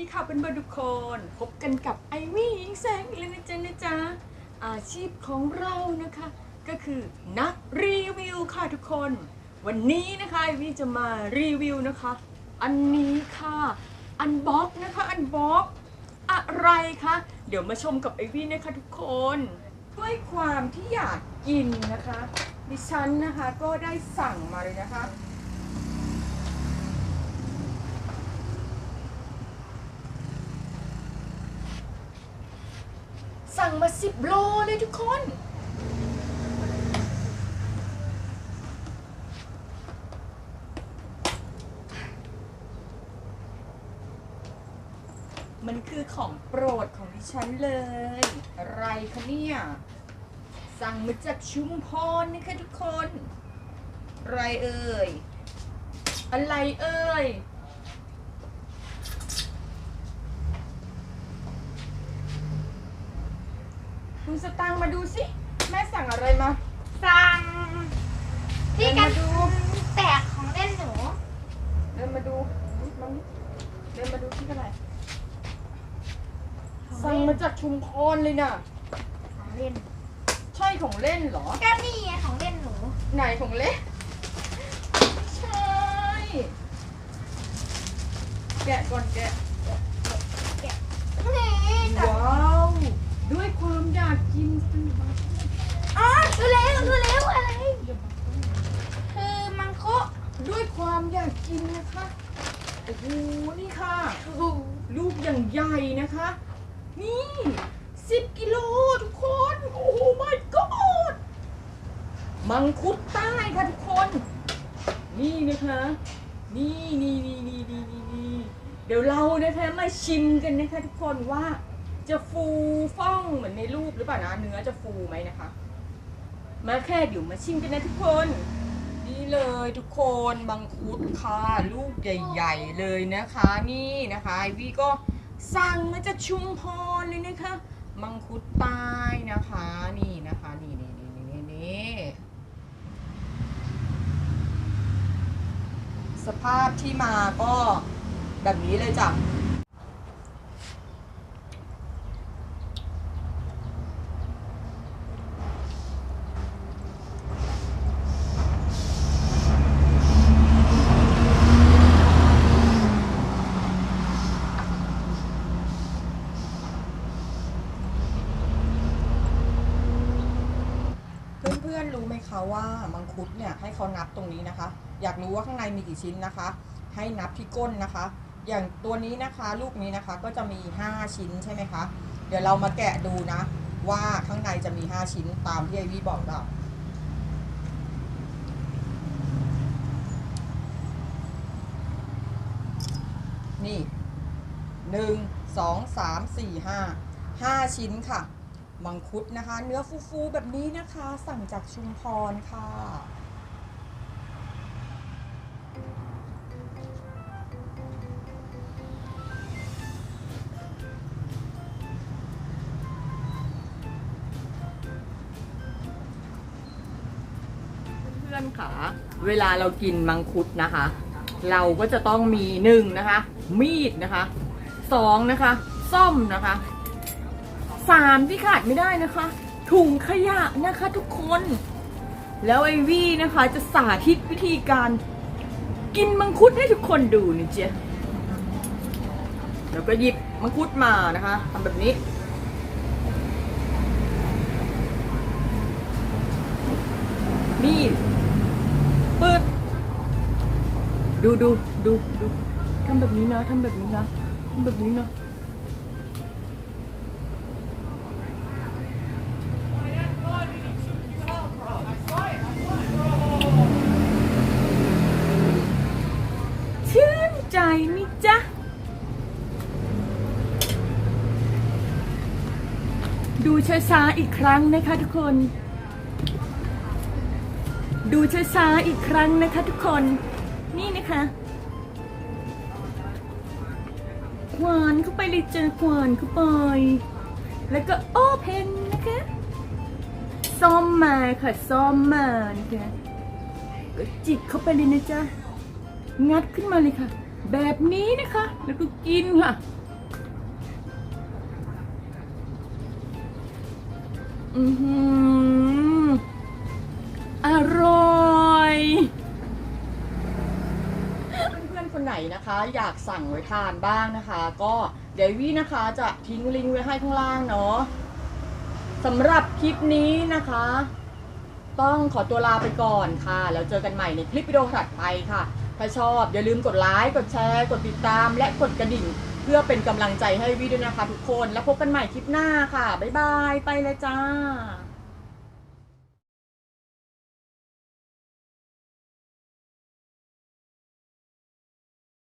ดีค่ะเป็นบรรทุกคน พบกันกับไอวี่ยิงแสงอีกแล้วนะจ๊ะนะจ๊ะอาชีพของเรานะคะ ก็คือนักรีวิวค่ะทุกคน วันนี้นะคะไอวี่จะมารีวิวนะคะ อันนี้ค่ะ อันบ็อกนะคะอันบ็อกอะไรคะเดี๋ยวมาชมกับไอวี่นะคะทุกคนด้วยความที่อยากกินนะคะ ดิฉันนะคะก็ได้สั่งมาเลยนะคะ งมาสิบโลเลยทุกคน มันคือของโปรดของดิฉันเลย อะไรคะเนี่ย สั่งมาจากชุมพรนะคะทุกคน อะไรเอ่ย อะไรเอ่ย คุณสตางค์มาดูสิแม่สั่งอะไรมา สั่งที่กันเดินมาดูแตกของเล่นหนู เดินมาดูมานี่เดินมาดูที่อะไรสั่งมาจากชุมพรเลยน่ะ ของเล่น ใช่ของเล่นเหรอ ก็นี่ไงของเล่นหนู ไหนของเล่นไม่ใช่ แกะก่อนแกะนี่จับว้าว ด้วยความอยากกินสนุกมาก อ๋อดูแล้วดูแล้วอะไร อย่ามา คือมังคุ ด้วยความอยากกินนะคะ โอ้นี่ค่ะ ลูกอย่างใหญ่นะคะ นี่สิบกิโลทุกคน โอ้โห my god มังคุดใต้ค่ะทุกคน นี่นะคะ นี่นี่นี่นี่นี่นี่นี่เดี๋ยวเรานะคะมาชิมกันนะคะทุกคนว่า จะฟูฟ่องเหมือนในรูปหรือเปล่านะ เนื้อจะฟูไหมนะคะ มาแค่เดี๋ยวมาชิมกันนะทุกคน นี่เลยทุกคนมังคุดค่ะลูกใหญ่ ๆ เลยนะคะนี่นะคะไอวี่ก็สั่งมาจากชุมพรเลยนะคะมังคุดใต้นะคะนี่นะคะนี่นี่นี่นี่นี่สภาพที่มาก็แบบนี้เลยจ้ะ อนๆรู้ไหมคะว่ามังคุดเนี่ยให้เขานับตรงนี้นะคะ อยากรู้ว่าข้างในมีกี่ชิ้นนะคะ ให้นับที่ก้นนะคะ อย่างตัวนี้นะคะลูกนี้นะคะก็จะมี 5 ชิ้นใช่ไหมคะเดี๋ยวเรามาแกะดูนะ ว่าข้างในจะมี 5 ชิ้นตามที่ไอวี่บอกเรานี่หนึ่งสองสามสี่ห้าห้าชิ้นค่ะ มังคุดนะคะ เนื้อฟูๆแบบนี้นะคะ สั่งจากชุมพรค่ะ เพื่อนๆค่ะเวลาเรากินมังคุดนะคะ เราก็จะต้องมีหนึ่งนะคะ มีดนะคะสองนะคะ ส้อมนะคะ สามที่ขาดไม่ได้นะคะ ถุงขยะนะคะทุกคน แล้วไอวี่นะคะจะสาธิตวิธีการกินมังคุดให้ทุกคนดูนะเจ๊แล้วก็หยิบมังคุดมานะคะทำแบบนี้นี่เปิดดูดูดูดูทำแบบนี้นะทำแบบนี้นะทำแบบนี้นะ ชื่นใจมิจ๊ะ ดูช้าๆอีกครั้งนะคะทุกคน ดูช้าๆอีกครั้งนะคะทุกคน นี่นะคะหวานเข้าไปเลยจ้ะหวานเข้าไป แล้วก็โอเพนนะคะซ่อมมาค่ะซ่อมมานะคะก็จิกเข้าไปเลยนะจ๊ะงัดขึ้นมาเลยค่ะ แบบนี้นะคะ แล้วก็กินค่ะ อือหือ อร่อยเพื่อนๆคนไหนนะคะ อยากสั่งไว้ทานบ้างนะคะ ก็เดี๋ยววีนะคะจะทิ้งลิงก์ไว้ให้ข้างล่างเนาะสำหรับคลิปนี้นะคะ ต้องขอตัวลาไปก่อนค่ะ แล้วเจอกันใหม่ในคลิปวิดีโอถัดไปค่ะ ถ้าชอบ อย่าลืมกดไลค์กดแชร์กดติดตาม และกดกระดิ่ง เพื่อเป็นกำลังใจให้วีด้วยนะคะทุกคน แล้วพบกันใหม่คลิปหน้าค่ะ บ๊ายบาย ไปเลยจ้า